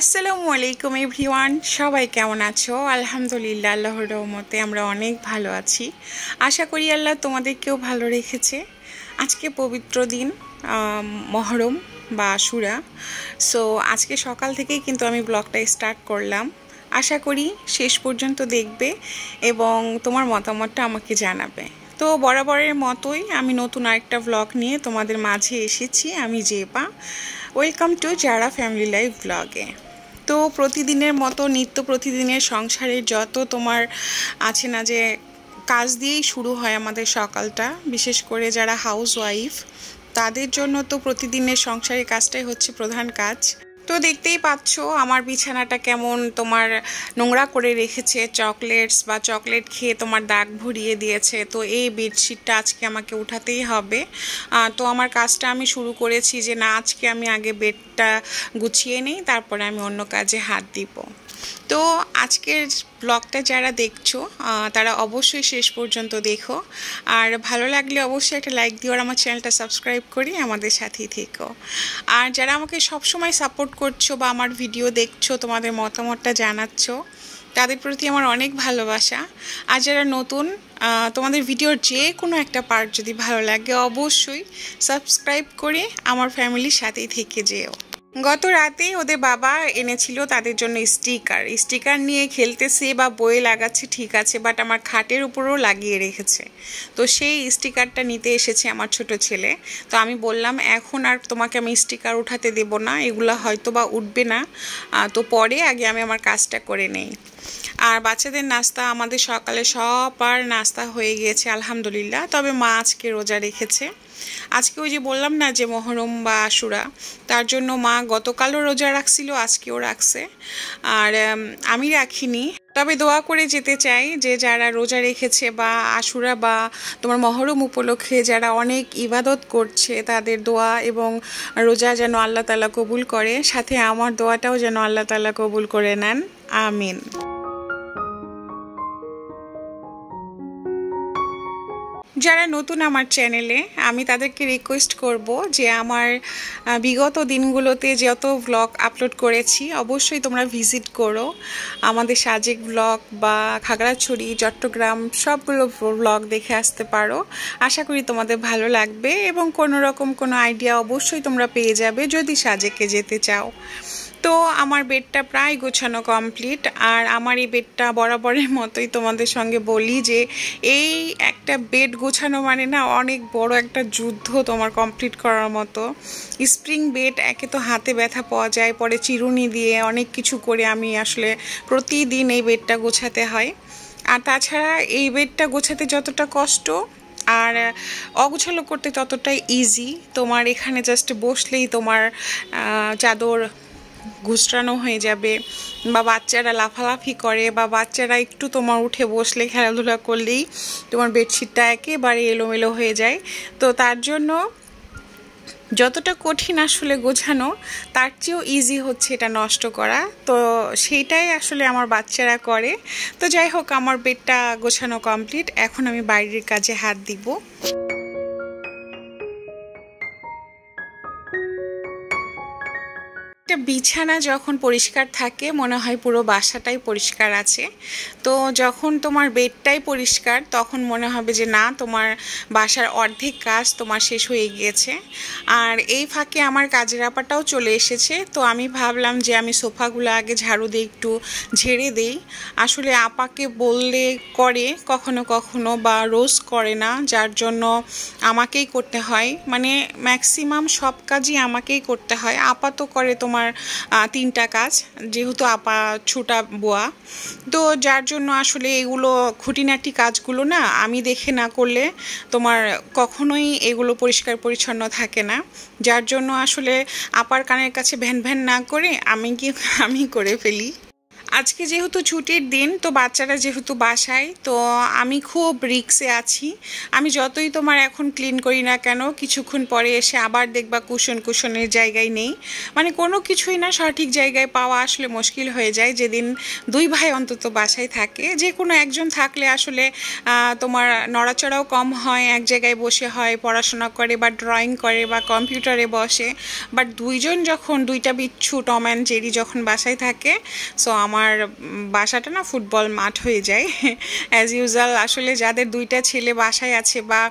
আসসালামু আলাইকুম এভরিওয়ান, সবাই কেমন আছো? আলহামদুলিল্লাহ, আল্লাহর রহমতে আমরা অনেক ভালো আছি। আশা করি আল্লাহ তোমাদেরকেও ভালো রেখেছে। আজকে পবিত্র দিন মহরম বা সুরা সো আজকে সকাল থেকেই কিন্তু আমি ব্লগটা স্টার্ট করলাম। আশা করি শেষ পর্যন্ত দেখবে এবং তোমার মতামতটা আমাকে জানাবে। তো বরাবরের মতোই আমি নতুন আরেকটা ব্লগ নিয়ে তোমাদের মাঝে এসেছি। আমি জেপা ওয়েলকাম টু যারা ফ্যামিলি লাইফ ব্লগে তো প্রতিদিনের মতো, নিত্য প্রতিদিনের সংসারে যত তোমার আছে না যে কাজ দিয়েই শুরু হয় আমাদের সকালটা, বিশেষ করে যারা হাউস ওয়াইফ তাদের জন্য তো প্রতিদিনের সংসারের কাজটাই হচ্ছে প্রধান কাজ। তো দেখতেই পাচ্ছ আমার বিছানাটা কেমন তোমার নোংরা করে রেখেছে চকলেটস বা চকলেট খেয়ে তোমার দাগ ভরিয়ে দিয়েছে। তো এই বেডশিটটা আজকে আমাকে উঠাতেই হবে। তো আমার কাজটা আমি শুরু করেছি যে না, আজকে আমি আগে বেডটা গুছিয়ে নিই, তারপরে আমি অন্য কাজে হাত দিব। তো আজকের ব্লগটা যারা দেখছ তারা অবশ্যই শেষ পর্যন্ত দেখো। আর ভালো লাগলে অবশ্যই একটা লাইক দিও আর আমার চ্যানেলটা সাবস্ক্রাইব করি, আমাদের সাথেই থেকো। আর যারা আমাকে সবসময় সাপোর্ট করছ বা আমার ভিডিও দেখছ, তোমাদের মতামতটা জানাচ্ছ, তাদের প্রতি আমার অনেক ভালোবাসা। আর যারা নতুন তোমাদের ভিডিওর যে কোনো একটা পার্ট যদি ভালো লাগে, অবশ্যই সাবস্ক্রাইব করে আমার ফ্যামিলির সাথেই থেকে যেও। গত রাতে ওদের বাবা এনেছিল তাদের জন্য স্টিকার। স্টিকার নিয়ে খেলতেছে বা বইয়ে লাগাচ্ছে, ঠিক আছে, বাট আমার খাটের উপরও লাগিয়ে রেখেছে। তো সেই স্টিকারটা নিতে এসেছে আমার ছোট ছেলে। তো আমি বললাম, এখন আর তোমাকে আমি স্টিকার উঠাতে দেব না, এগুলো হয়তো বা উঠবে না। তো পরে আগে আমি আমার কাজটা করে নেই। আর বাচ্চাদের নাস্তা, আমাদের সকালে সবার নাস্তা হয়ে গিয়েছে, আলহামদুলিল্লাহ। তবে মা আজকে রোজা রেখেছে। আজকে ওই যে বললাম না যে মহরম বা আশুরা, তার জন্য মা গতকালও রোজা রাখছিল, আজকেও রাখছে। আর আমি রাখিনি। তবে দোয়া করে যেতে চাই যে যারা রোজা রেখেছে বা আশুরা বা তোমার মহরম উপলক্ষে যারা অনেক ইবাদত করছে, তাদের দোয়া এবং রোজা যেন আল্লাহ তালা কবুল করে। সাথে আমার দোয়াটাও যেন আল্লাহ তালা কবুল করে নেন। আমিন। যারা নতুন আমার চ্যানেলে আমি তাদেরকে রিকোয়েস্ট করব যে আমার বিগত দিনগুলোতে যত ব্লগ আপলোড করেছি, অবশ্যই তোমরা ভিজিট করো। আমাদের সাজেক ব্লগ বা খাগড়াছড়ি, চট্টগ্রাম, সবগুলো ব্লগ দেখে আসতে পারো। আশা করি তোমাদের ভালো লাগবে এবং কোনো রকম কোনো আইডিয়া অবশ্যই তোমরা পেয়ে যাবে যদি সাজেকে যেতে চাও। তো আমার বেডটা প্রায় গোছানো কমপ্লিট। আর আমার এই বেডটা বরাবরের মতোই তোমাদের সঙ্গে বলি যে, এই একটা বেড গোছানো মানে না অনেক বড় একটা যুদ্ধ তোমার কমপ্লিট করার মতো। স্প্রিং বেড, একে তো হাতে ব্যথা পাওয়া যায়, পরে চিরুনি দিয়ে অনেক কিছু করে আমি আসলে প্রতিদিন এই বেডটা গোছাতে হয়। আর তাছাড়া এই বেডটা গোছাতে যতটা কষ্ট আর অগোছালো করতে ততটাই ইজি তোমার এখানে জাস্ট বসলেই তোমার চাদর ঘুষরানো হয়ে যাবে বা বাচ্চারা লাফালাফি করে বা বাচ্চারা একটু তোমার উঠে বসলে, খেলাধুলা করলেই তোমার বেডশিটটা একেবারে এলোমেলো হয়ে যায়। তো তার জন্য যতটা কঠিন আসলে গোছানো, তার চেয়েও ইজি হচ্ছে এটা নষ্ট করা। তো সেইটাই আসলে আমার বাচ্চারা করে। তো যাই হোক, আমার বেডটা গোছানো কমপ্লিট এখন আমি বাইরের কাজে হাত দিব। একটা বিছানা যখন পরিষ্কার থাকে, মনে হয় পুরো বাসাটাই পরিষ্কার আছে। তো যখন তোমার বেডটাই পরিষ্কার, তখন মনে হবে যে না, তোমার বাসার অর্ধেক কাজ তোমার শেষ হয়ে গিয়েছে। আর এই ফাঁকে আমার কাজের আপাটাও চলে এসেছে। তো আমি ভাবলাম যে আমি সোফাগুলো আগে ঝাড়ু দিয়ে একটু ঝেড়ে দেই। আসলে আপাকে বললে করে, কখনো কখনো বা রোজ করে না, যার জন্য আমাকেই করতে হয়। মানে ম্যাক্সিমাম সব কাজই আমাকেই করতে হয়। আপা তো করে তোমার আহ, তিনটা কাজ যেহেতু আপা ছোটা বোয়া। তো যার জন্য আসলে এগুলো খুঁটিনাটি কাজগুলো না আমি দেখে না করলে তোমার কখনোই এগুলো পরিষ্কার পরিচ্ছন্ন থাকে না। যার জন্য আসলে আপার কানের কাছে ভ্যান ভ্যান না করে আমি কি আমি করে ফেলি। আজকে যেহেতু ছুটির দিন, তো বাচ্চারা যেহেতু বাসায়, তো আমি খুব রিক্সে আছি। আমি যতই তোমার এখন ক্লিন করি না কেন, কিছুক্ষণ পরে এসে আবার দেখবা কুশন কুশনের জায়গায় নেই। মানে কোনো কিছুই না সঠিক জায়গায় পাওয়া আসলে মুশকিল হয়ে যায়। যেদিন দুই ভাই অন্তত বাসায় থাকে, যে কোনো একজন থাকলে আসলে তোমার নড়াচড়াও কম হয়, এক জায়গায় বসে হয়, পড়াশোনা করে বা ড্রয়িং করে বা কম্পিউটারে বসে। বাট দুইজন যখন, দুইটা বিচ্ছু টম অ্যান্ড জেরি যখন বাসায় থাকে, সো আমার আমার বাসাটা না ফুটবল মাঠ হয়ে যায়। অ্যাজ ইউজাল আসলে যাদের দুইটা ছেলে বাসায় আছে বা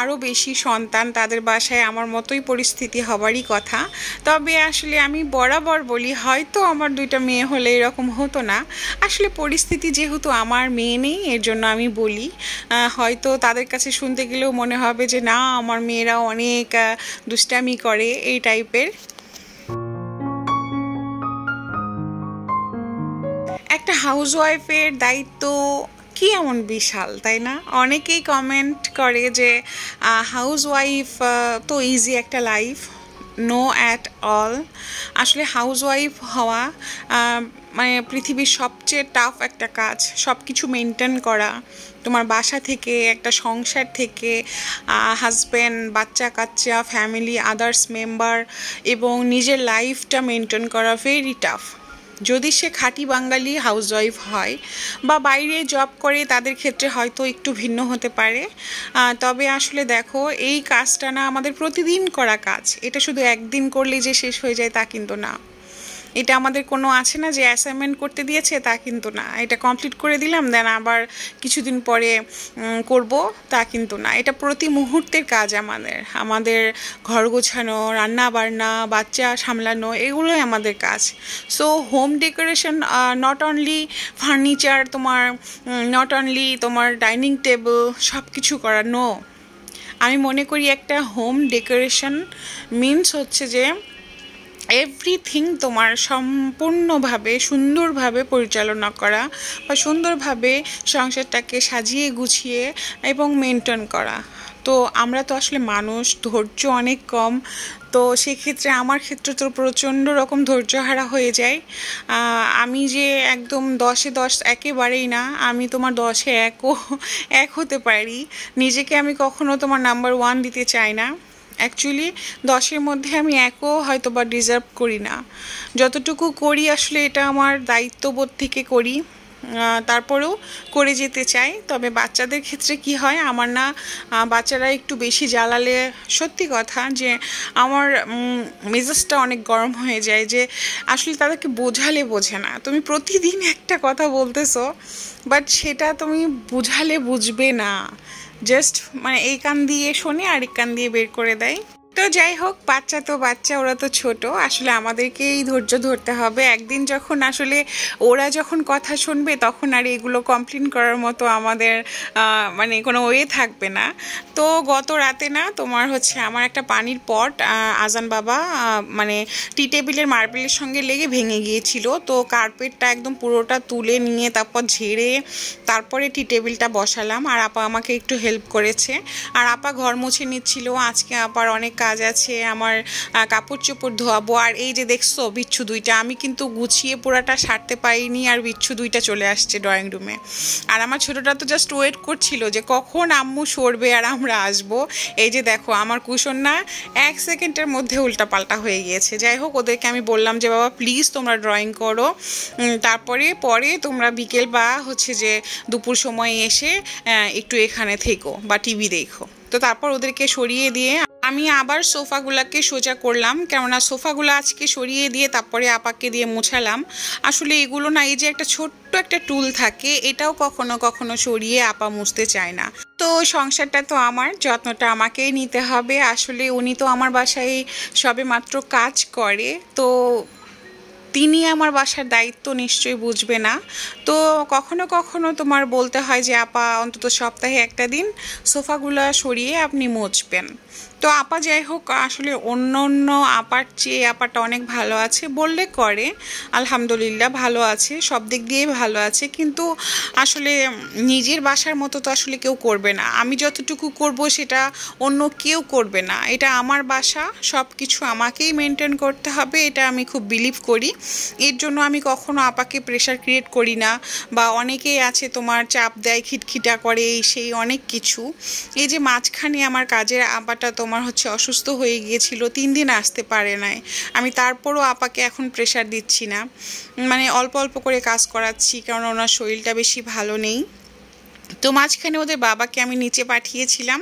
আরও বেশি সন্তান তাদের বাসায় আমার মতোই পরিস্থিতি হবারই কথা। তবে আসলে আমি বরাবর বলি, হয়তো আমার দুইটা মেয়ে হলে এরকম হতো না। আসলে পরিস্থিতি যেহেতু আমার মেয়ে নেই, এর জন্য আমি বলি হয়তো তাদের কাছে শুনতে গেলেও মনে হবে যে, না, আমার মেয়েরা অনেক দুষ্টামি করে, এই টাইপের একটা হাউসওয়াইফের দায়িত্ব কি এমন বিশাল, তাই না? অনেকেই কমেন্ট করে যে হাউসওয়াইফ তো ইজি একটা লাইফ নো অ্যাট অল আসলে হাউসওয়াইফ হওয়া মানে পৃথিবীর সবচেয়ে টাফ একটা কাজ সব কিছু মেনটেন করা, তোমার বাসা থেকে, একটা সংসার থেকে হাজব্যান্ড বাচ্চা কাচ্চা ফ্যামিলি আদার্স মেম্বার এবং নিজের লাইফটা মেনটেন করা ভেরি টাফ যদি সে খাঁটি বাঙালি হাউসওয়াইফ হয় বা বাইরে জব করে, তাদের ক্ষেত্রে হয়তো একটু ভিন্ন হতে পারে। তবে আসলে দেখো, এই কাজটা না আমাদের প্রতিদিন করা কাজ। এটা শুধু একদিন করলে যে শেষ হয়ে যায় তা কিন্তু না। এটা আমাদের কোনো আছে না যে অ্যাসাইনমেন্ট করতে দিয়েছে, তা কিন্তু না। এটা কমপ্লিট করে দিলাম দেন আবার কিছুদিন পরে করব, তা কিন্তু না। এটা প্রতি মুহূর্তের কাজ আমাদের। আমাদের ঘর গোছানো, রান্না বান্না, বাচ্চা সামলানো, এগুলোই আমাদের কাজ। So home decoration not only furniture তোমার নট অনলি তোমার ডাইনিং টেবিল সব কিছু করা নো আমি মনে করি একটা হোম ডেকোরেশন মিনস হচ্ছে যে এভরিথিং তোমার সম্পূর্ণভাবে, সুন্দরভাবে পরিচালনা করা বা সুন্দরভাবে সংসারটাকে সাজিয়ে গুছিয়ে এবং মেনটেন করা। তো আমরা তো আসলে মানুষ, ধৈর্য অনেক কম। তো সেক্ষেত্রে আমার ক্ষেত্রে তো প্রচণ্ড রকম ধৈর্যহারা হয়ে যায়। আমি যে একদম দশে দশ একেবারেই না, আমি তোমার দশে একও, এক হতে পারি। নিজেকে আমি কখনো তোমার নাম্বার ওয়ান দিতে চাই না। অ্যাকচুয়ালি দশের মধ্যে আমি একও হয়তো বা ডিজার্ভ করি না। যতটুকু করি আসলে এটা আমার দায়িত্ববোধ থেকে করি। তারপরেও করে যেতে চাই। তবে বাচ্চাদের ক্ষেত্রে কি হয়, আমার না বাচ্চারা একটু বেশি জ্বালালে সত্যি কথা যে আমার মেজাজটা অনেক গরম হয়ে যায় যে আসলে তাদেরকে বোঝালে বোঝে না। তুমি প্রতিদিন একটা কথা বলতেছো বাট সেটা তুমি বুঝালে বুঝবে না। জাস্ট মানে এই কান দিয়ে শোনে আর এক কান দিয়ে বের করে দেয়। তো যাই হোক, বাচ্চা তো বাচ্চা, ওরা তো ছোট। আসলে আমাদেরকেই ধৈর্য ধরতে হবে। একদিন যখন আসলে ওরা যখন কথা শুনবে, তখন আর এগুলো কমপ্লেন করার মতো আমাদের মানে কোনো ওয়ে থাকবে না। তো গত রাতে না, তোমার হচ্ছে আমার একটা পানির পট আজান বাবা মানে টি টেবিলের মার্বেলের সঙ্গে লেগে ভেঙে গিয়েছিল। তো কার্পেটটা একদম পুরোটা তুলে নিয়ে তারপর ঝেড়ে তারপরে টি টেবিলটা বসালাম। আর আপা আমাকে একটু হেল্প করেছে। আর আপা ঘর মুছে নিচ্ছিল। আজকে আপার অনেক কাজ আছে, আমার কাপড় চোপড় ধোয়াবো, আর এই যে দেখছ বিচ্ছু দুইটা, আমি কিন্তু গুছিয়ে পুরাটা সারতে পারিনি আর বিচ্ছু দুইটা চলে আসছে ড্রয়িং রুমে আর আমার ছোটোটা তো জাস্ট ওয়েট করছিল যে কখন আম্মু সরবে আর আমরা আসব। এই যে দেখো, আমার কুশন না এক সেকেন্ডের মধ্যে উল্টা পাল্টা হয়ে গিয়েছে। যাই হোক, ওদেরকে আমি বললাম যে, বাবা প্লিজ তোমরা ড্রয়িং করো। তারপরে, পরে তোমরা বিকেল বা হচ্ছে যে দুপুর সময় এসে একটু এখানে থেকো বা টিভি দেখো। তো তারপর ওদেরকে সরিয়ে দিয়ে আমি আবার সোফাগুলোকে সোজা করলাম। কেননা সোফাগুলো আজকে সরিয়ে দিয়ে তারপরে আপাকে দিয়ে মোছালাম। আসলে এগুলো না, এই যে একটা ছোট্ট একটা টুল থাকে, এটাও কখনো কখনো সরিয়ে আপা মুছতে চায় না। তো সংসারটা তো আমার, যত্নটা আমাকেই নিতে হবে। আসলে উনি তো আমার বাসায় সবে মাত্র কাজ করে। তো তিনি আমার বাসার দায়িত্ব নিশ্চয়ই বুঝবে না। তো কখনো কখনো তোমার বলতে হয় যে, আপা, অন্তত সপ্তাহে একটা দিন সোফাগুলো সরিয়ে আপনি মুছবেন। তো আপা যাই হোক, আসলে অন্য অন্য আপার চেয়ে আপাটা অনেক ভালো আছে বললে করে। আলহামদুলিল্লাহ ভালো আছে, সব দিক দিয়েই ভালো আছে। কিন্তু আসলে নিজের বাসার মতো তো আসলে কেউ করবে না। আমি যতটুকু করব সেটা অন্য কেউ করবে না। এটা আমার বাসা সব কিছু আমাকেই মেনটেন করতে হবে। এটা আমি খুব বিলিভ করি। এর জন্য আমি কখনো আপাকে প্রেশার ক্রিয়েট করি না বা অনেকেই আছে তোমার চাপ দেয়, খিটখিটা করে, এই সেই অনেক কিছু। এই যে মাঝখানে আমার কাজের আপাটা তোমার হচ্ছে অসুস্থ হয়ে গিয়েছিল, তিন দিন আসতে পারে নাই। আমি তারপরও আপাকে এখন প্রেশার দিচ্ছি না। মানে অল্প অল্প করে কাজ করাচ্ছি কারণ ওনার শরীরটা বেশি ভালো নেই। তো মাঝখানে ওদের বাবাকে আমি নিচে পাঠিয়েছিলাম।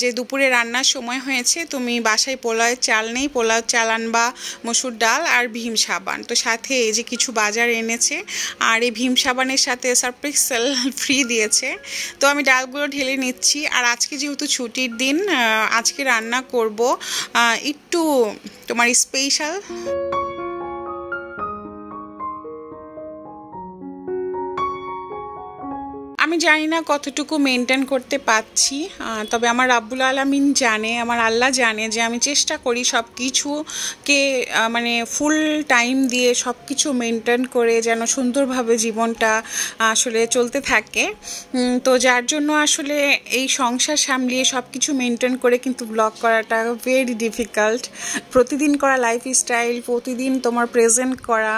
যে দুপুরে রান্নার সময় হয়েছে, তুমি বাসায় পোলাওয়ের চাল নেই পোলাও চাল আনবা মসুর ডাল আর ভীম সাবান। তো সাথে এই যে কিছু বাজার এনেছে, আর এই ভীম সাবানের সাথে সারপ্রিক্সেল ফ্রি দিয়েছে। তো আমি ডালগুলো ঢেলে নিচ্ছি, আর আজকে যেহেতু ছুটির দিন আজকে রান্না করব একটু তোমার স্পেশাল আমি জানি না কতটুকু মেনটেন করতে পাচ্ছি তবে আমার রাব্বুল আলমিন জানে, আমার আল্লাহ জানে যে আমি চেষ্টা করি সব কিছুকে মানে ফুল টাইম দিয়ে সব কিছু মেনটেন করে যেন সুন্দরভাবে জীবনটা আসলে চলতে থাকে। তো যার জন্য আসলে এই সংসার সামলিয়ে সব কিছু মেনটেন করে কিন্তু ব্লগ করাটা ভেরি ডিফিকাল্ট প্রতিদিন করা লাইফ স্টাইল প্রতিদিন তোমার প্রেজেন্ট করা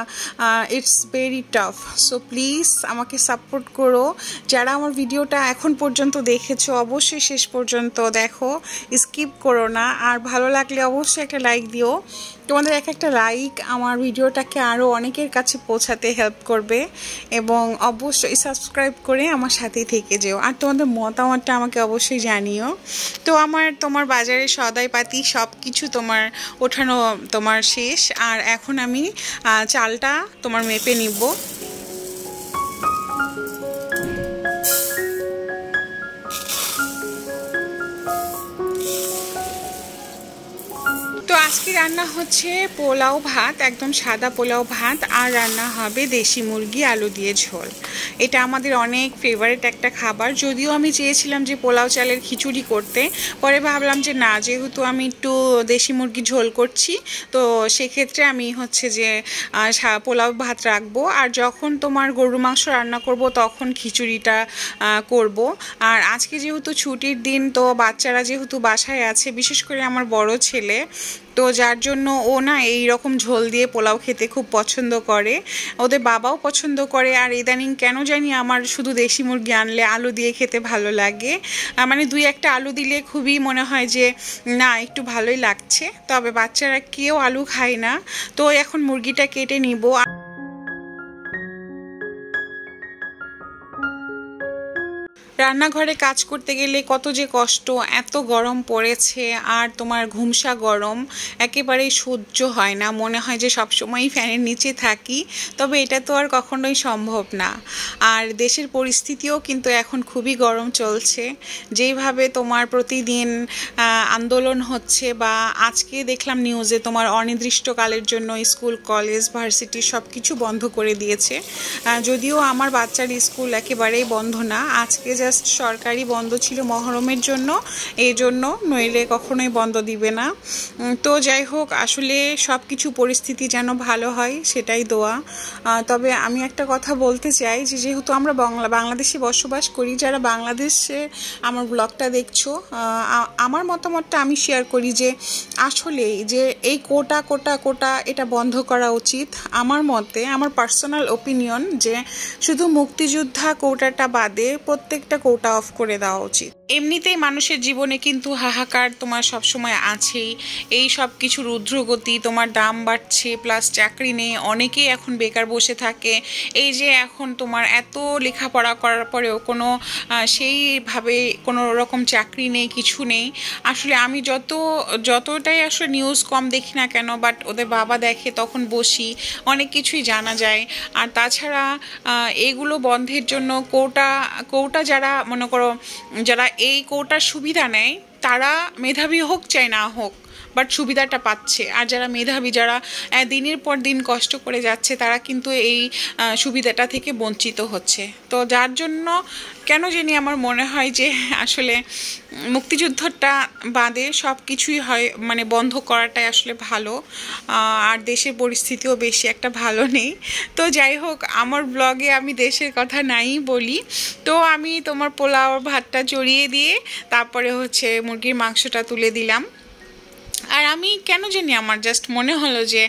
it's very tough so please আমাকে সাপোর্ট করো। যারা আমার ভিডিওটা এখন পর্যন্ত দেখেছ, অবশ্যই শেষ পর্যন্ত দেখো স্কিপ করো না। আর ভালো লাগলে অবশ্যই একটা লাইক দিও। তোমাদের এক একটা লাইক আমার ভিডিওটাকে আরও অনেকের কাছে পৌঁছাতে হেল্প করবে এবং অবশ্যই সাবস্ক্রাইব করে আমার সাথেই থেকে যেও। আর তোমাদের মতামতটা আমাকে অবশ্যই জানিও। তো আমার, তোমার বাজারে সদাই পাতি সব কিছু তোমার ওঠানো তোমার শেষ। আর এখন আমি চালটা তোমার মেপে নিব। আজকে রান্না হচ্ছে পোলাও ভাত, একদম সাদা পোলাও ভাত, আর রান্না হবে দেশি মুরগি, আলু দিয়ে ঝোল। এটা আমাদের অনেক ফেভারিট একটা খাবার। যদিও আমি চেয়েছিলাম যে পোলাও চালের খিচুড়ি করতে, পরে ভাবলাম যে না, যেহেতু আমি একটু দেশি মুরগি ঝোল করছি, তো সেক্ষেত্রে আমি হচ্ছে যে পোলাও ভাত রাখব। আর যখন তোমার গরু মাংস রান্না করব, তখন খিচুড়িটা করব। আর আজকে যেহেতু ছুটির দিন, তো বাচ্চারা যেহেতু বাসায় আছে, বিশেষ করে আমার বড় ছেলে তো যার জন্য ও না এই রকম ঝোল দিয়ে পোলাও খেতে খুব পছন্দ করে। ওদের বাবাও পছন্দ করে। আর ইদানিং কেন জানি আমার শুধু দেশি মুরগি আনলে আলু দিয়ে খেতে ভালো লাগে। মানে দুই একটা আলু দিলে খুবই মনে হয় যে, না, একটু ভালোই লাগছে। তবে বাচ্চারা কেউ আলু খায় না। তো এখন মুরগিটা কেটে নিব। রান্নাঘরে কাজ করতে গেলে কত যে কষ্ট, এত গরম পড়েছে আর তোমার ঘুমসা গরম একেবারেই সহ্য হয় না। মনে হয় যে সবসময়ই ফ্যানের নিচে থাকি, তবে এটা তো আর কখনোই সম্ভব না। আর দেশের পরিস্থিতিও কিন্তু এখন খুবই গরম চলছে। যেইভাবে তোমার প্রতিদিন আন্দোলন হচ্ছে বা আজকে দেখলাম নিউজে তোমার অনির্দিষ্টকালের জন্য স্কুল, কলেজ, ভার্সিটি সব কিছু বন্ধ করে দিয়েছে। যদিও আমার বাচ্চার স্কুল একেবারেই বন্ধ না, আজকে জাস্ট সরকারি বন্ধ ছিল মহরমের জন্য এই জন্য নইলে কখনোই বন্ধ দিবে না। তো যাই হোক, আসলে সব কিছু পরিস্থিতি যেন ভালো হয়, সেটাই দোয়া। তবে আমি একটা কথা বলতে চাই যে, যেহেতু আমরা বাংলা, বাংলাদেশে বসবাস করি, যারা বাংলাদেশে আমার ব্লগটা দেখছ আমার মতামতটা আমি শেয়ার করি যে, আসলে যে এই কোটা কোটা কোটা, এটা বন্ধ করা উচিত। আমার মতে, আমার পার্সোনাল ওপিনিয়ন যে, শুধু মুক্তিযোদ্ধা কোটাটা বাদে প্রত্যেকটা একটা কোটা অফ করে দেওয়া উচিত। এমনিতেই মানুষের জীবনে কিন্তু হাহাকার তোমার সবসময় আছেই। এই সব কিছুর ঊর্ধ্বগতি তোমার দাম বাড়ছে প্লাস চাকরি নেই, অনেকেই এখন বেকার বসে থাকে। এই যে এখন তোমার এত লেখাপড়া করার পরেও কোনো সেইভাবে কোনো রকম চাকরি নেই, কিছু নেই। আসলে আমি যত, যতটাই আসলে নিউজ কম দেখি না কেন বাট ওদের বাবা দেখে তখন বসি, অনেক কিছুই জানা যায়। আর তাছাড়া এগুলো বন্ধের জন্য কোটা কোটা যারা মনে করো, যারা এই কোটার সুবিধা নেয় তারা মেধাবী হোক চাই না হোক বাট সুবিধাটা পাচ্ছে। আর যারা মেধাবী, যারা দিনের পর দিন কষ্ট করে যাচ্ছে, তারা কিন্তু এই সুবিধাটা থেকে বঞ্চিত হচ্ছে। তো যার জন্য কেন জানি আমার মনে হয় যে, আসলে মুক্তিযুদ্ধটা বাদে সব কিছুই হয় মানে বন্ধ করাটাই আসলে ভালো। আর দেশের পরিস্থিতিও বেশি একটা ভালো নেই। তো যাই হোক, আমার ব্লগে আমি দেশের কথা নাই বলি। তো আমি তোমার পোলাও ভাতটা চড়িয়ে দিয়ে, তারপরে হচ্ছে মুরগির মাংসটা তুলে দিলাম। আর আমি কেন জানি, আমার জাস্ট মনে হলো যে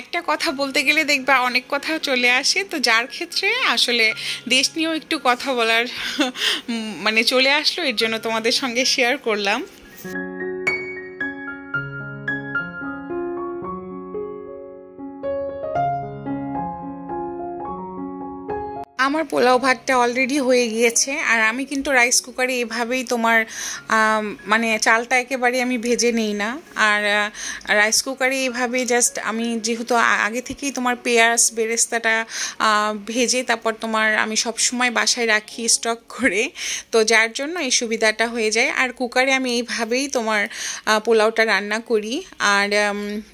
একটা কথা বলতে গেলে দেখবা অনেক কথা চলে আসে। তো যার ক্ষেত্রে আসলে দেশ নিয়েও একটু কথা বলার মানে চলে আসলো, এর জন্য তোমাদের সঙ্গে শেয়ার করলাম। আমার পোলাও ভাতটা অলরেডি হয়ে গিয়েছে, আর আমি কিন্তু রাইস কুকারে এভাবেই তোমার মানে চালটা একেবারে আমি ভেজে নেই না। আর রাইস কুকারে এভাবে জাস্ট আমি যেহেতু আগে থেকেই তোমার পেঁয়াজ, বেরেস্তাটা ভেজে তারপর তোমার আমি সব সময় বাসায় রাখি স্টক করে। তো যার জন্য এই সুবিধাটা হয়ে যায়। আর কুকারে আমি এইভাবেই তোমার পোলাওটা রান্না করি। আর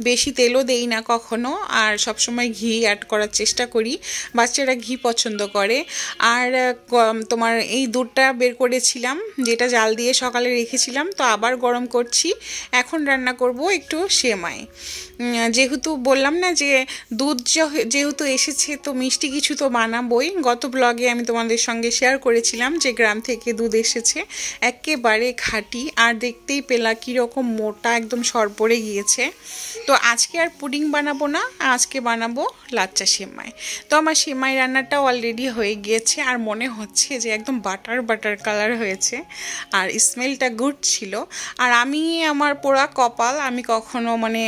বেশি তেলও দেই না কখনো। আর সব সময় ঘি অ্যাড করার চেষ্টা করি। বাচ্চারা ঘি পছন্দ করে। আর তোমার এই দুধটা বের করেছিলাম, যেটা জাল দিয়ে সকালে রেখেছিলাম, তো আবার গরম করছি। এখন রান্না করব একটু সেমাই। যেহেতু বললাম না যে দুধ যেহেতু এসেছে, তো মিষ্টি কিছু তো বানাবোই। গত ব্লগে আমি তোমাদের সঙ্গে শেয়ার করেছিলাম যে গ্রাম থেকে দুধ এসেছে, একেবারে খাঁটি, আর দেখতেই পেলা কীরকম মোটা, একদম সরপরে গিয়েছে। তো আজকে আর পুডিং বানাবো না, আজকে বানাবো লাচ্চা সেমাই। তো আমার সেমাই রান্নাটা অলরেডি হয়ে গিয়েছে আর মনে হচ্ছে যে একদম বাটার বাটার কালার হয়েছে আর স্মেলটা গুড ছিল। আর আমি আমার পোড়া কপাল, আমি কখনো মানে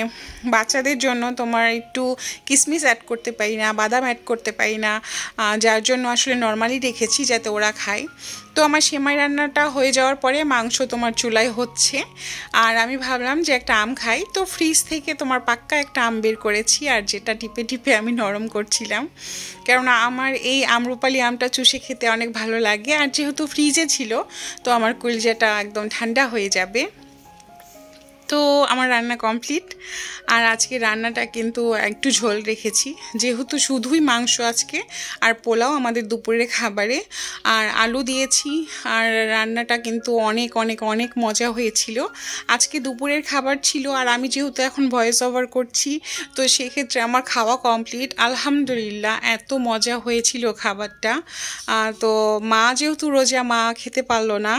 বাচ্চাদের জন্য তোমার একটু কিসমিস অ্যাড করতে পারি না, বাদাম অ্যাড করতে পারি না যার জন্য আসলে নর্মালি রেখেছি যাতে ওরা খায়। তো আমার সেমাই রান্নাটা হয়ে যাওয়ার পরে মাংস তোমার চুলায় হচ্ছে। আর আমি ভাবলাম যে একটা আম খাই। তো ফ্রিজ থেকে তোমার পাক্কা একটা আম বের করেছি আর যেটা টিপে টিপে আমি নরম করছিলাম। কেননা আমার এই আমরুপালি আমটা চুষে খেতে অনেক ভালো লাগে। আর যেহেতু ফ্রিজে ছিল, তো আমার কুলজাটা একদম ঠান্ডা হয়ে যাবে। তো আমার রান্না কমপ্লিট। আর আজকে রান্নাটা কিন্তু একটু ঝোল রেখেছি। যেহেতু শুধুই মাংস আজকে, আর পোলাও আমাদের দুপুরের খাবারে। আর আলু দিয়েছি, আর রান্নাটা কিন্তু অনেক অনেক অনেক মজা হয়েছিল। আজকে দুপুরের খাবার ছিল, আর আমি যেহেতু এখন ভয়েস ওভার করছি, তো সেক্ষেত্রে আমার খাওয়া কমপ্লিট। আলহামদুলিল্লাহ, এত মজা হয়েছিল খাবারটা। তো মা যেহেতু রোজা, মা খেতে পারল না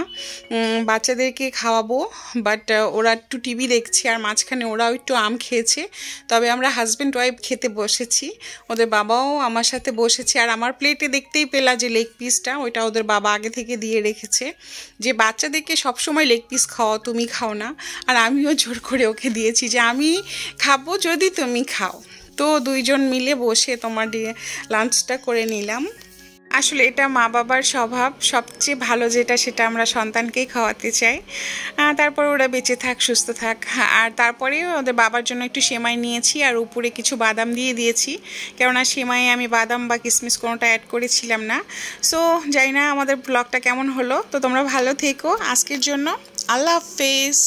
বাচ্চাদেরকে খাওয়াবো বাট ওরা একটু টিভি টিভি দেখছি আর মাঝখানে ওরাও একটু আম খেয়েছে। তবে আমরা হাজব্যান্ড ওয়াইফ খেতে বসেছি। ওদের বাবাও আমার সাথে বসেছে আর আমার প্লেটে দেখতেই পেলা যে লেগ পিসটা ওইটা ওদের বাবা আগে থেকে দিয়ে রেখেছে। যে বাচ্চাদেরকে সবসময় লেগ পিস খাওয়া তুমি খাও না। আর আমিও জোর করে ওকে দিয়েছি যে, আমি খাব যদি তুমি খাও। তো দুইজন মিলে বসে তোমার লাঞ্চটা করে নিলাম। আসলে এটা মা বাবার স্বভাব। সবচেয়ে ভালো যেটা সেটা আমরা সন্তানকেই খাওয়াতে চাই। তারপর ওরা বেঁচে থাক, সুস্থ থাক। আর তারপরে ওদের বাবার জন্য একটু সেমাই নিয়েছি আর উপরে কিছু বাদাম দিয়ে দিয়েছি। কেননা সেমাই আমি বাদাম বা কিসমিস কোনোটা অ্যাড করেছিলাম না। সো যাই না আমাদের ব্লগটা কেমন হলো। তো তোমরা ভালো থেকো। আজকের জন্য আল্লাহ হাফেজ।